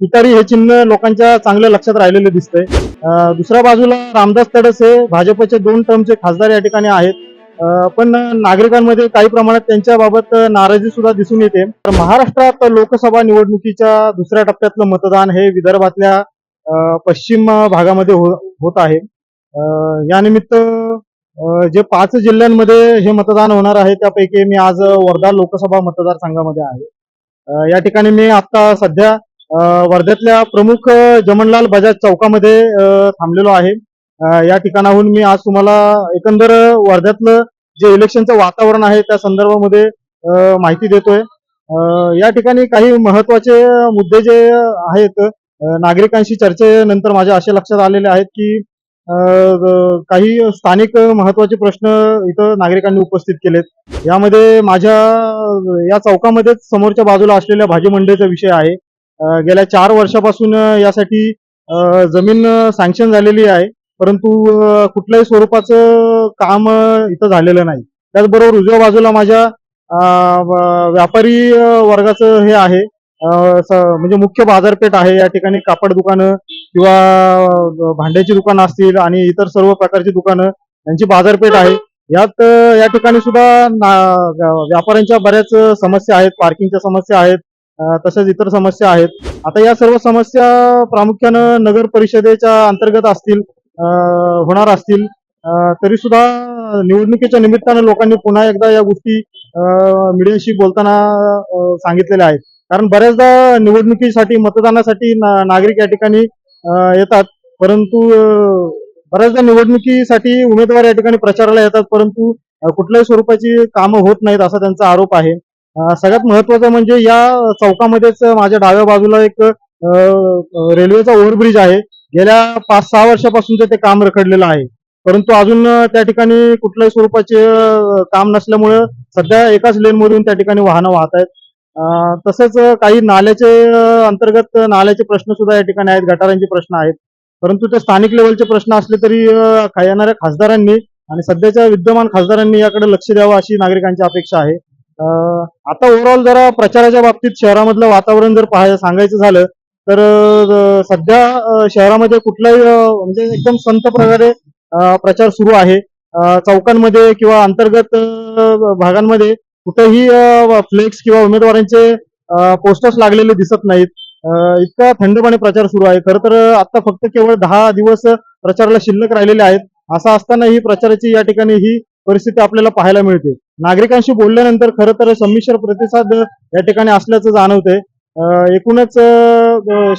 तुतारी हे चिन्ह लोकांच्या चांगल्या लक्षात राहिलेले दिसतंय. दुसऱ्या बाजूला रामदास तडस हे भाजपचे दोन टर्मचे खासदार या ठिकाणी आहेत. पण नागरिकांमध्ये काही प्रमाणात त्यांच्याबाबत नाराजी सुद्धा दिसून येते. तर महाराष्ट्रात लोकसभा निवडणुकीच्या दुसऱ्या टप्प्यातलं मतदान हे विदर्भातल्या पश्चिम भागामध्ये हो- होत आहे. यानिमित्त जे पाच जिल्ह्यांमध्ये हे मतदान होणार आहे त्यापैकी मी आज वर्धा लोकसभा मतदारसंघामध्ये आहे. या ठिकाणी मी आता सध्या वर्ध्यातल्या प्रमुख जमनलाल बजाज चौकामध्ये थांबलेलो आहे. या ठिकाणाहून मी आज तुम्हाला एकंदर वर्ध्यातलं जे इलेक्शनचं वातावरण आहे त्या संदर्भामध्ये माहिती देतोय. या ठिकाणी काही महत्त्वाचे मुद्दे जे आहेत नागरिकांशी चर्चेनंतर माझ्या असे लक्षात आलेले आहेत की काही स्थानिक महत्त्वाचे प्रश्न इथं नागरिकांनी उपस्थित केलेत. यामध्ये माझ्या या चौकामध्येच समोरच्या बाजूला असलेल्या भाजी मंडईचा विषय आहे. गेल्या चार वर्षापासून यासाठी जमीन सँक्शन झालेली आहे. परंतु कुठल्याही स्वरूपाचं काम इथं झालेलं नाही. त्याचबरोबर उजव्या बाजूला माझ्या व्यापारी वर्गाचं हे आहे. म्हणजे मुख्य बाजारपेठ आहे. या ठिकाणी कापड दुकानं किंवा भांड्याची दुकानं असतील आणि इतर सर्व प्रकारची दुकानं यांची बाजारपेठ आहे. यात या ठिकाणी सुद्धा ना- व्यापाऱ्यांच्या बऱ्याच समस्या आहेत. पार्किंगच्या समस्या आहेत. तसेच इतर समस्या आहेत. आता या सर्व समस्या प्रामुख्यानं नगर परिषदेच्या अंतर्गत असतील होणार असतील. तरी सुद्धा निवडणुकीच्या निमित्तानं लोकांनी पुन्हा एकदा या गोष्टी मीडियाशी बोलताना सांगितलेल्या आहेत. कारण बऱ्याचदा निवडणुकीसाठी मतदानासाठी ना- नागरिक या ठिकाणी येतात. परंतु बऱ्याचदा निवडणुकीसाठी उमेदवार या ठिकाणी प्रचाराला येतात. परंतु कुठल्याही स्वरूपाची कामं होत नाहीत असा त्यांचा आरोप आहे. सगळ्यात महत्वाचं म्हणजे या चौकामध्येच माझ्या डाव्या बाजूला एक रेल्वेचा ओव्हरब्रिज आहे. गेल्या पाच सहा वर्षापासूनचं ते काम रखडलेलं आहे. परंतु अजून त्या ठिकाणी कुठल्याही स्वरूपाचे काम नसल्यामुळे सध्या एकाच लेनमधून त्या ठिकाणी वाहनं वाहत आहेत. तसेच काही नाल्याचे अंतर्गत नाल्याचे प्रश्न सुद्धा या ठिकाणी आहेत. गटारांचे प्रश्न आहेत. परंतु ते स्थानिक लेवलचे प्रश्न असले तरी येणाऱ्या खासदारांनी आणि सध्याच्या विद्यमान खासदारांनी याकडे लक्ष द्यावं अशी नागरिकांची अपेक्षा आहे. आता ओव्हरऑल जरा प्रचाराच्या बाबतीत शहरामधलं वातावरण जर पाहायला सांगायचं झालं तर सध्या शहरामध्ये कुठलाही म्हणजे एकदम संत प्रकारे प्रचार सुरू आहे. चौकांमध्ये किंवा अंतर्गत भागांमध्ये कुठेही फ्लेक्स किंवा उमेदवारांचे पोस्टर्स लागलेले दिसत नाहीत. इतका थंडपणे प्रचार सुरू आहे. खरं तर आता फक्त केवळ दहा दिवस प्रचाराला शिल्लक राहिलेले आहेत. असं असताना ही प्रचाराची या ठिकाणी ही परिस्थिती आपल्याला पाहायला मिळते. नागरिकांशी बोलल्यानंतर खरं तर संमिश्र प्रतिसाद या ठिकाणी असल्याचं जाणवतंय. एकूणच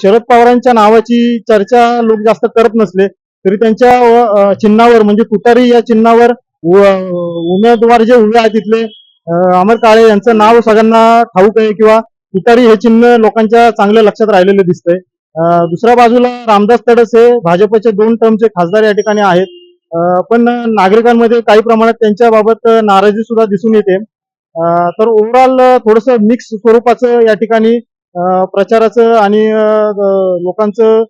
शरद पवारांच्या नावाची चर्चा लोक जास्त करत नसले तरी त्यांच्या चिन्हावर म्हणजे तुतारी या चिन्हावर उमेदवार जे उभे आहेत तिथले अमर काळे यांचं नाव सगळ्यांना ठाऊक आहे किंवा तुतारी हे चिन्ह लोकांच्या चांगल्या लक्षात राहिलेलं दिसतंय. दुसऱ्या बाजूला रामदास तडस हे भाजपचे दोन टर्मचे खासदार या ठिकाणी आहेत. पण नागरिकांमध्ये काही प्रमाणात त्यांच्याबाबत नाराजी सुद्धा दिसून येते. तर ओव्हरऑल थोडस मिक्स स्वरूपाचं या ठिकाणी प्रचाराचं आणि लोकांचं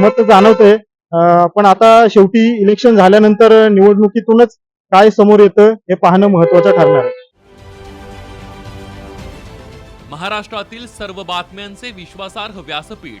मत जाणवतंय. पण आता शेवटी इलेक्शन झाल्यानंतर निवडणुकीतूनच काय समोर येतं हे पाहणं महत्वाचं ठरणार आहे. महाराष्ट्रातील सर्व बातम्यांचे विश्वासार्ह व्यासपीठ